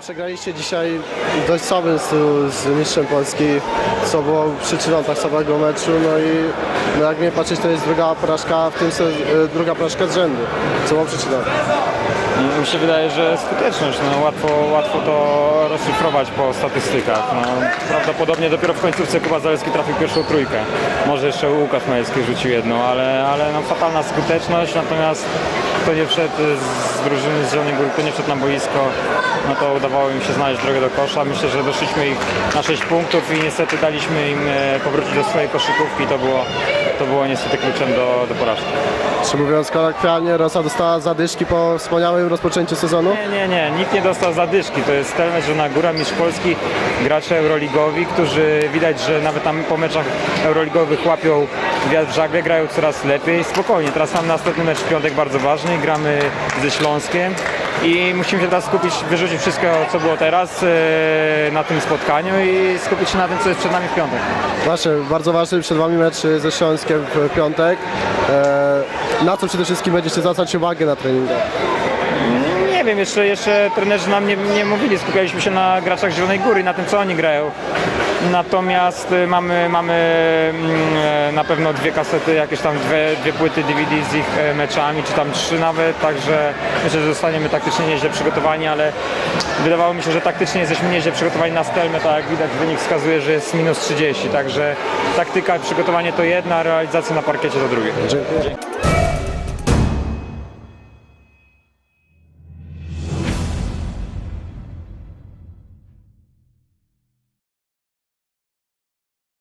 przegraliście dzisiaj dość słabym z mistrzem Polski, co było przyczyną tak słabego meczu. No i no jak nie patrzeć, to jest druga porażka w tym e, druga porażka z rzędu. Co było przyczyną? Mi się wydaje, że skuteczność, no łatwo, łatwo to rozszyfrować po statystykach. No, prawdopodobnie dopiero w końcówce Kuba Zalewski trafił pierwszą trójkę. Może jeszcze Łukasz Majewski rzucił jedną, ale, ale no, fatalna skuteczność, natomiast kto nie wszedł z drużyny z Zielonej Góry, kto nie wszedł na boisko, no to udawało im się znaleźć drogę do kosza. Myślę, że doszliśmy ich na 6 punktów i niestety daliśmy im e, powrócić do swojej koszykówki. To było, to było niestety kluczem do, do porażki. Czy mówiąc kolokwialnie, Rosa dostała zadyszki po wspaniałym rozpoczęciu sezonu? Nie, nie, nie, nikt nie dostał zadyszki. To jest ten że na góra mistrz Polski gracze euroligowi, którzy widać, że nawet tam po meczach euroligowych łapią wiatr w żagle, grają coraz lepiej. Spokojnie, teraz mamy następny mecz w piątek bardzo ważny, gramy ze Śląskiem i musimy się teraz skupić, wyrzucić wszystko, co było teraz e, na tym spotkaniu i skupić się na tym, co jest przed nami w piątek. Właśnie, bardzo ważny przed Wami mecz ze Śląskiem w piątek. E, na co przede wszystkim będziecie zwracać uwagę na treningach? Wiem, jeszcze, jeszcze trenerzy nam nie, nie mówili, skupialiśmy się na graczach Zielonej Góry, na tym co oni grają. Natomiast y, mamy, mamy mm, na pewno dwie kasety, jakieś tam dwie, dwie płyty DVD z ich e, meczami, czy tam trzy nawet, także myślę, że zostaniemy taktycznie nieźle przygotowani, ale wydawało mi się, że taktycznie jesteśmy nieźle przygotowani na Stelmę, tak jak widać wynik wskazuje, że jest minus 30, także taktyka i przygotowanie to jedna, realizacja na parkiecie to drugie. Dziękuję.